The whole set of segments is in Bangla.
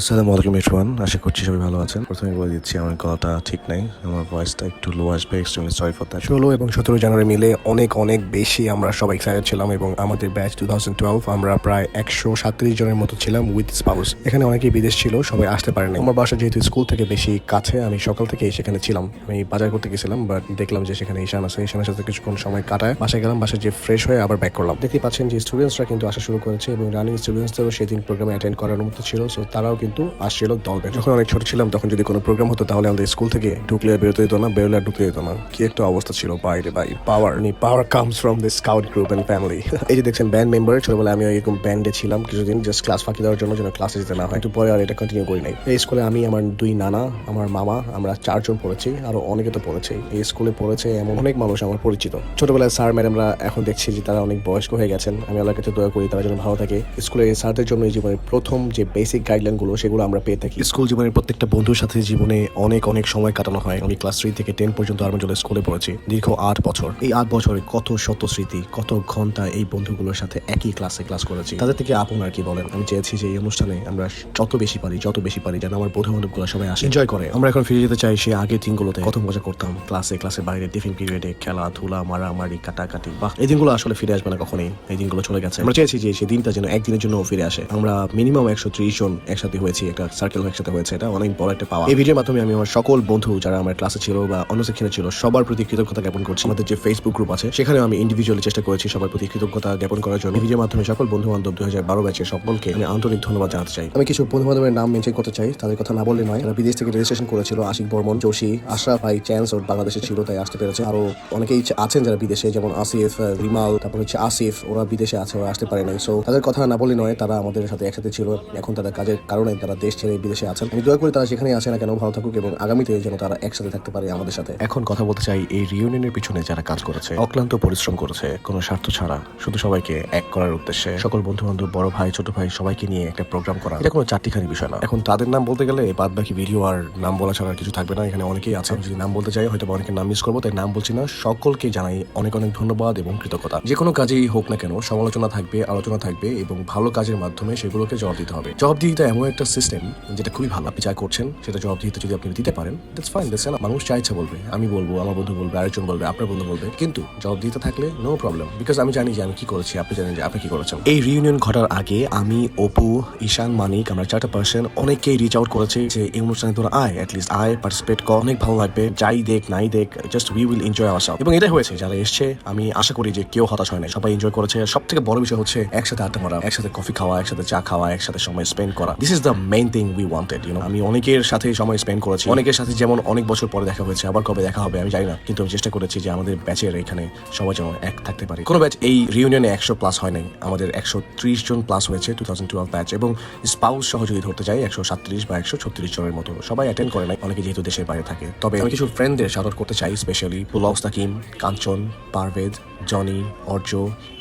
আসসালামু আলাইকুম, এভরিওয়ান। আশা করছি সবাই ভালো আছেন। প্রথমে বলে দিচ্ছি, আমার গলাটা ঠিক নাই। আমার ভয়েসটা একটু লো আসবে এক্সট্রিমলি সরি ফর দ্যাট ষোলো এবং সতেরো জানুয়ারি মিলে অনেক অনেক বেশি আমরা সবাই এক্সাইটেড ছিলাম এবং আমাদের ব্যাচ টু থাউজেন্ড টুয়েলভ আমরা প্রায় একশো সাতত্রিশ জনের মতো ছিলাম উইথ স্পাউস এখানে অনেকেই বিদেশ ছিল, সবাই আসতে পারেনি। আমার বাসা যেহেতু স্কুল থেকে বেশি কাছে, আমি সকাল থেকে সেখানে ছিলাম। আমি বাজার করতে গেছিলাম বাট দেখলাম যে সেখানে ঈশান আছে। ঈশানের সাথে কিছুক্ষণ সময় কাটায়, বাসায় গেলাম, বাসায় যে ফ্রেশ হয়ে আবার ব্যাক করলাম। দেখতে পাচ্ছেন যে স্টুডেন্টসরা কিন্তু আসা শুরু করেছে এবং রানিং স্টুডেন্টসদেরও সেদিন প্রোগ্রামে অ্যাটেন্ড করার মতো ছিল সো তারাও কিন্তু আসছিল দলবে যখন অনেক ছোট ছিলাম, তখন যদি কোনো প্রোগ্রাম হতো, তাহলে আমাদের স্কুল থেকে ঢুকলে বেরোতে দিত না বেরোলে ঢুকতে দিত না। কি একটা অবস্থা ছিল বাইরে by power power comes from the scout group and family এই যে দেখছেন ব্যান্ড মেম্বার ছোটবেলায় আমি এরকম ব্যান্ডে ছিলাম, কিছুদিন জাস্ট ক্লাস ফাঁকি দেওয়ার জন্য যেন ক্লাসে যেতে না হয়। একটু পরে আর এটা কন্টিনিউ করি নাই। এই স্কুলে আমি, আমার দুই নানা, আমার মামা, আমরা চারজন পড়েছি, আরও অনেকে তো পড়েছে। এই স্কুলে পড়েছে এমন অনেক মানুষ আমার পরিচিত। ছোটবেলায় স্যার ম্যাডামরা এখন দেখছি যে তারা অনেক বয়স্ক হয়ে গেছেন। আমি আল্লাহর কাছে দয়া করি তারা যেন ভালো থাকে। স্কুলে স্যারদের জন্য এই জীবনের প্রথম যে বেসিক গাইডলাইনগুলো সেগুলো আমরা পেয়ে থাকি। স্কুল জীবনের প্রত্যেকটা বন্ধুর সাথে জীবনে অনেক অনেক সময় কাটানো হয়। আমি ক্লাস থ্রি থেকে টেন পর্যন্ত আরমজলে স্কুলে পড়েছি। দীর্ঘ আট বছর। এই আট বছরে কত শত স্মৃতি কত ঘণ্টা এই বন্ধুগুলোর সাথে একই ক্লাসে ক্লাস করেছি। তাদের থেকে আপন আর কি বলেন? আমি চেয়েছি যে এই অনুষ্ঠানে আমরা যত বেশি পারি যত বেশি পারি যেন আমার বন্ধু বান্ধবগুলো সবাই আসে। এনজয় করে। আমরা এখন ফিরে যেতে চাই সেই আগের দিনগুলোতে। কত মজা করতাম। ক্লাসে ক্লাসে বাইরে টিফিন পিরিয়ডে খেলাধুলা মারামারি কাটাকাটি। বা এই দিনগুলো আসলে ফিরে আসবে না কখনোই। এই দিনগুলো চলে গেছে। আমরা চেয়েছি যে সেই দিনটা যেন একদিনের জন্য ফিরে আসে। আমরা মিনিমাম একশো ত্রিশ জন একসাথে হয়েছি একটা সার্কেল একসাথে হয়েছে এটা অনেক বড় একটা পাওয়া এই ভিডিওর মাধ্যমে আমি আমার সকল বন্ধু যারা আমার ক্লাসে ছিল বা অন্য সেকশনে ছিল সবার প্রতি কৃতজ্ঞতা জ্ঞাপন করছি। আমাদের যে ফেসবুক গ্রুপ আছে সেখানে আমি ইন্ডিভিজুয়ালি চেষ্টা করেছি সবার প্রতি কৃতজ্ঞতা জ্ঞাপন করার জন্য। ভিডিওর মাধ্যমে সকল বন্ধু বান্ধব দুই হাজার বারো ব্যাচের সকলকে আমি আন্তরিক ধন্যবাদ জানাতে চাই। আমি কিছু বন্ধু বান্ধবের নাম মেনশন করতে চাই তাদের কথা না বললে নয়। তারা বিদেশ থেকে রেজিস্ট্রেশন করেছিল আশিক বর্মন যোশী আশরাফ ভাই চ্যান্স ওর বাংলাদেশে ছিল তাই আসতে পেরেছে। আরও অনেকেই আছেন যারা বিদেশে যেমন আসিফ রিমাল তারপর হচ্ছে আসিফ ওরা বিদেশে আছে ওরা আসতে পারে নাই। সো তাদের কথা না বললে নয় তারা আমাদের সাথে একসাথে ছিল। এখন তাদের কাজের কারণে তারা দেশ ছেড়ে বিদেশে আছেন। আমি দয়া করি তারা সেখানে আছে না কেন, ভালো থাকুক এবং আগামীতে যেন তারা একসাথে থাকতে পারে আমাদের সাথে। এখন কথা বলতে চাই এই রিউনিয়নের পিছনে যারা কাজ করেছে, অক্লান্ত পরিশ্রম করেছে, কোনো স্বার্থ ছাড়া, শুধু সবাইকে এক করার উদ্দেশ্যে। সকল বন্ধু বান্ধব বড় ভাই, ছোট ভাই, সবাইকে নিয়ে একটা প্রোগ্রাম করা। এটা কোনো চারটিখানি বিষয় না। এখন তাদের নাম বলতে গেলে বাদ বাকি ভিডিও আর নাম বলা ছাড়া কিছু থাকবে না। এখানে অনেকেই আছে যদি নাম বলতে চাই হয়তো অনেকের নাম মিস করব, তাই নাম বলছি না। সকলকে জানাই অনেক অনেক ধন্যবাদ এবং কৃতজ্ঞতা। যে কোনো কাজেই হোক না কেন, সমালোচনা থাকবে, আলোচনা থাকবে এবং ভালো কাজের মাধ্যমে সেগুলোকে জবাব দিতে হবে। জবাবদিহিতা এমন একটা সিস্টেম যেটা খুবই ভালো আপনি যা করছেন, সেটা জবাবদিহিতা যদি আপনি দিতে পারেন দ্যাটস ফাইন দ্যাটস মানুষ চা ইচ্ছা বলবে, আমি বলব, আমার বন্ধু বলবে, আরেকজন বলবে, আপনার বন্ধু বলবে, কিন্তু জবাবদিহিতা থাকলে নো প্রবলেম বিকজ আমি জানি যে আমি কি করেছি, আপনি জানেন যে আপনি কি করেছেন। এই রিউনিয়ন ঘটার আগে আমি, অপু, ঈশান, মানিক, আমরা চারটা পার্সন অনেকেই রিচ আউট করেছি যে এই অনুষ্ঠানে তোরা আয় অ্যাটলিস্ট আয় পার্টিসিপেট কর, অনেক ভালো লাগবে, যাই দেখ, নাই দেখ just we will enjoy our এবং এটাই হয়েছে, যারা এসছে, আমি আশা করি যে কেউ হতাশ হয় না সবাই এনজয় করেছে। সব থেকে বড় বিষয় হচ্ছে, একসাথে আড্ডা মারা, একসাথে কফি খাওয়া, একসাথে চা খাওয়া, একসাথে সময় স্পেন্ড করা। This is the main thing we wanted you know আমি অনেকের সাথে সময় স্পেন্ড করেছি। অনেকের সাথে যেমন অনেক বছর পরে দেখা হয়েছে, আবার কবে দেখা হবে আমি জানি না। কিন্তু আমি চেষ্টা করেছি যে আমাদের ব্যাচের এখানে সবাই যেন এক থাকতে পারে। কোনো ব্যাচ এই রিউনিয়নে একশো প্লাস হয় নাই। আমাদের একশো ত্রিশ জন প্লাস হয়েছে টু থাউজেন্ড টুয়েলভ ব্যাচ এবং স্পাউস সহ যদি ধরতে যাই, একশো সাতত্রিশ বা একশো ছত্রিশ জনের মতো। সবাই অ্যাটেন্ড করে নাই। অনেকে যেহেতু দেশের বাইরে থাকে। তবে আমি কিছু ফ্রেন্ডদের শাউট করতে চাই স্পেশালি পুলক তাকিম কাঞ্চন পারভেদ জনি অর্জ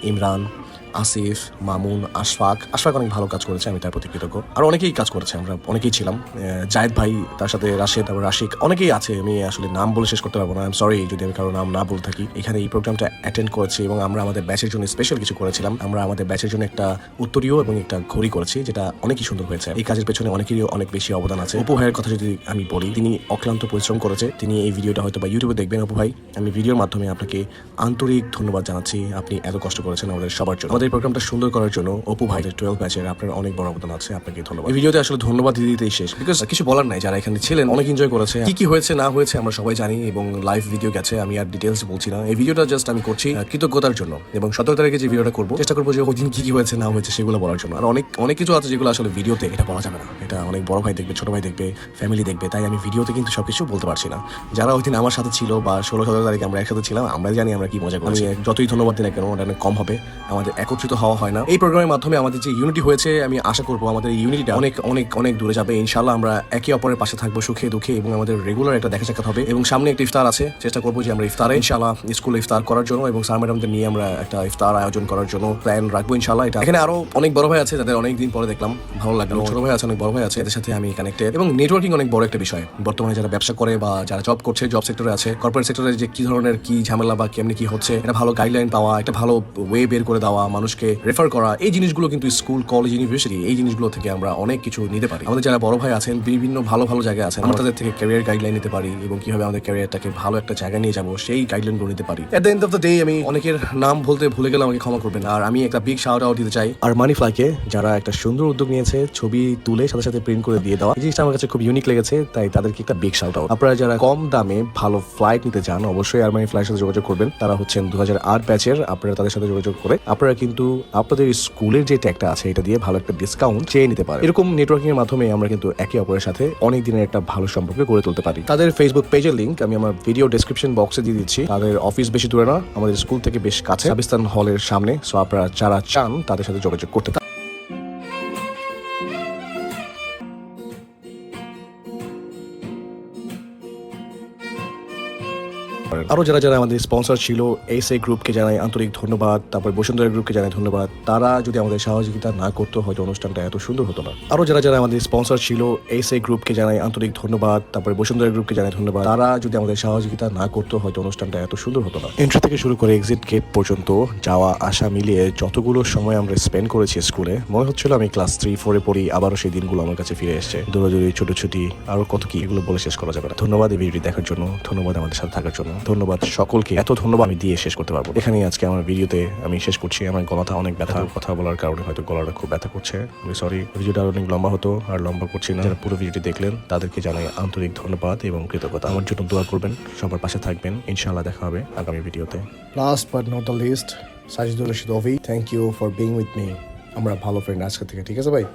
ইমরান আসিফ, মামুন, আশফাক। আশফাক অনেক ভালো কাজ করেছে, আমি তার প্রতি কৃতজ্ঞ। আর অনেকেই কাজ করেছে, আমরা অনেকেই ছিলাম। জায়েদ ভাই, তার সাথে রাশেদ, তারপর রাশিক, অনেকেই আছে, আমি আসলে নাম বলে শেষ করতে পারব না। আই এম সরি যদি আমি কারও নাম না বলে থাকি। এখানে এই প্রোগ্রামটা অ্যাটেন্ড করেছি এবং আমরা আমাদের ব্যাচের জন্য স্পেশাল কিছু করেছিলাম। আমরা আমাদের ব্যাচের জন্য একটা উত্তরীয় এবং একটা ঘড়ি করেছি, যেটা অনেকই সুন্দর হয়েছে। এই কাজের পেছনে অনেকেরই অনেক বেশি অবদান আছে। ভাইয়ের কথা যদি আমি বলি, তিনি অক্লান্ত পরিশ্রম করেছে। তিনি এই ভিডিওটা হয়তো বা ইউটিউবে দেখবেন, অপু ভাই। আমি ভিডিওর মাধ্যমে আপনাকে আন্তরিক ধন্যবাদ জানাচ্ছি। আপনি এত কষ্ট করেছেন আমাদের সবার জন্য। আমাদের এই প্রোগ্রামটা সুন্দর করার জন্য অপু ভাইদের টুয়েলভ ব্যাচের আপনার অনেক বড় অবদান আছে আপনাকে ধন্যবাদ। এই ভিডিওতে আসলে ধন্যবাদ দিতে দিতেই শেষ বিকজ কিছু বলার নাই যারা এখানে ছিলেন অনেক এনজয় করেছে। কি কি হয়েছে না হয়েছে আমরা সবাই জানি এবং লাইভ ভিডিও গেছে আমি আর ডিটেলস বলছি না। এই ভিডিওটা জাস্ট আমি করছি কৃতজ্ঞতার জন্য এবং সতেরো তারিখে যে ভিডিওটা করব চেষ্টা করব যে ওই দিন কি কি হয়েছে না হয়েছে সেগুলো বলার জন্য। আর অনেক অনেক কিছু আছে যেগুলো আসলে ভিডিওতে এটা বলা যাবে না। এটা অনেক বড় ভাই দেখবে ছোট ভাই দেখবে ফ্যামিলি দেখবে তাই আমি ভিডিওতে কিন্তু সবকিছু বলতে পারছি না। যারা ওই দিন আমার সাথে ছিল বা ষোলো সতেরো তারিখে আমরা একসাথে ছিলাম আমরা জানি আমরা কি মজা করি আমি যতই ধন্যবাদ দিই না কেন ওটা অনেক কম হবে। আমাদের একত্রিত হওয়া হয় না। এই প্রোগ্রামের মাধ্যমে আমাদের যে ইউনিটি হয়েছে আমি আশা করব আমাদের এই ইউনিটিটা অনেক অনেক অনেক দূরে যাবে। ইনশাল্লাহ আমরা একে অপরের পাশে থাকব সুখে দুঃখে এবং আমাদের রেগুলার একটা দেখা সাক্ষাৎ হবে। এবং সামনে একটা ইফতার আছে চেষ্টা করব যে আমরা ইফতারে ইনশাল্লাহ স্কুলে ইফতার করার জন্য এবং স্যার ম্যাডামদের নিয়ে আমরা একটা ইফতার আয়োজন করার জন্য প্ল্যান রাখব ইনশাল্লাহ এটা এখানে আরও অনেক বড় ভাই আছে যাদের অনেক দিন পরে দেখলাম। ভালো লাগল। ছোট ভাই আছে অনেক বড় ভাই আছে এদের সাথে আমি কানেক্টেড এবং নেটওয়ার্কিং অনেক বড় একটা বিষয়। বর্তমানে যারা ব্যবসা করে বা যারা জব করছে জব সেক্টরে আছে কর্পোরেট সেক্টরে যে কি ধরনের কি ঝামেলা বা কেমনি কি হচ্ছে একটা ভালো গাইডলাইন পাওয়া একটা ভালো ওয়ে বের করে দেওয়া মানুষকে রেফার করা, এই জিনিসগুলো কিন্তু স্কুল কলেজ ইউনিভার্সিটি এই জিনিসগুলো থেকে আমরা অনেক কিছু নিতে পারি। আমাদের যারা বড় ভাই আছেন, বিভিন্ন ভালো ভালো জায়গায় আছেন, আমরা তাদের থেকে ক্যারিয়ার গাইডলাইন নিতে পারি এবং কীভাবে আমাদের ক্যারিয়ারটাকে ভালো একটা জায়গায় নিয়ে যাব, সেই গাইডলাইনগুলো নিতে পারি। At the end of the day আমি অনেকের নাম বলতে ভুলে গেলে আমাকে ক্ষমা করবেন। আর আমি একটা বিগ শাউট আউট দিতে চাই। আর মানি ফ্লাইকে যারা একটা সুন্দর উদ্যোগ নিয়েছে, ছবি তুলে সাথে সাথে প্রিন্ট করে দিয়ে দেওয়া, এই জিনিসটা আমার কাছে খুব ইউনিক লেগেছে, তাই তাদেরকে একটা বিগ শাউট আউট আপনারা যারা কম দামে ভালো ফ্লাইট নিতে চান, অবশ্যই আরমানি ফ্লাইটের সাথে যোগাযোগ করবেন। তারা হচ্ছেন দু হাজার আট ব্যাচের আপনারা তাদের সাথে যোগাযোগ করে, আপনারা কিন্তু আপনাদের স্কুলের যে ট্যাগটা আছে, এটা দিয়ে ভালো একটা ডিসকাউন্ট চেয়ে নিতে পারে এরকম নেটওয়ার্কিং এর মাধ্যমে আমরা কিন্তু একে অপরের সাথে অনেক দিনের একটা ভালো সম্পর্ক গড়ে তুলতে পারি। তাদের ফেসবুক পেজের লিঙ্ক আমি আমার ভিডিও ডেসক্রিপশন বক্সে দিয়ে দিচ্ছি। তাদের অফিস বেশি দূরে না, আমাদের স্কুল থেকে বেশ কাছে পাকিস্তান হলের সামনে। সো আপনারা যারা চান, তাদের সাথে যোগাযোগ করতে পারেন আরও যারা যারা আমাদের স্পন্সর ছিল এস এ গ্রুপকে জানাই আন্তরিক ধন্যবাদ, তারপর বসুন্ধরা গ্রুপকে জানাই ধন্যবাদ। তারা যদি আমাদের সহযোগিতা না করতো, হয়তো অনুষ্ঠানটা এত সুন্দর হতো না। আরও যারা যারা আমাদের স্পন্সর ছিল এস এ গ্রুপকে জানাই আন্তরিক ধন্যবাদ, তারপর বসুন্ধরা গ্রুপকে জানাই ধন্যবাদ। তারা যদি আমাদের সহযোগিতা না করতো, হয়তো অনুষ্ঠানটা এত সুন্দর হতো না। এন্ট্রি থেকে শুরু করে এক্সিট গেট পর্যন্ত যাওয়া, আসা মিলিয়ে যতগুলো সময় আমরা স্পেন্ড করেছি স্কুলে মনে হচ্ছিল আমি ক্লাস থ্রি ফোরে পড়ি, আবারও সেই দিনগুলো আমার কাছে ফিরে এসেছে। দৌড়াদৌড়ি, ছোটাছুটি, আরও কত কি, এগুলো বলে শেষ করা যাবে না। ধন্যবাদ এই ভিডিওটি দেখার জন্য। ধন্যবাদ আমাদের সাথে থাকার জন্য। ধন্যবাদ সকলকে। এত ধন্যবাদ আমি দিয়ে শেষ করতে পারব এখানেই আজকে আমার ভিডিওতে আমি শেষ করছি। আমার গলাটা অনেক ব্যথা। কথা বলার কারণে হয়তো গলাটা খুব ব্যথা করছে। আমি সরি ভিডিওটা অনেক লম্বা হতো আর লম্বা করছি না। যারা পুরো ভিডিওটি দেখলেন তাদেরকে জানাই আন্তরিক ধন্যবাদ এবং কৃতজ্ঞতা। আমার জন্য দোয়া করবেন সবার পাশে থাকবেন। ইনশাআল্লাহ দেখা হবে আগামী ভিডিওতে। Last but not the least Sajidul Rashid Abhi thank you for being with me আমরা ভালো ফ্রেন্ড আজকে থেকে ঠিক আছে ভাই?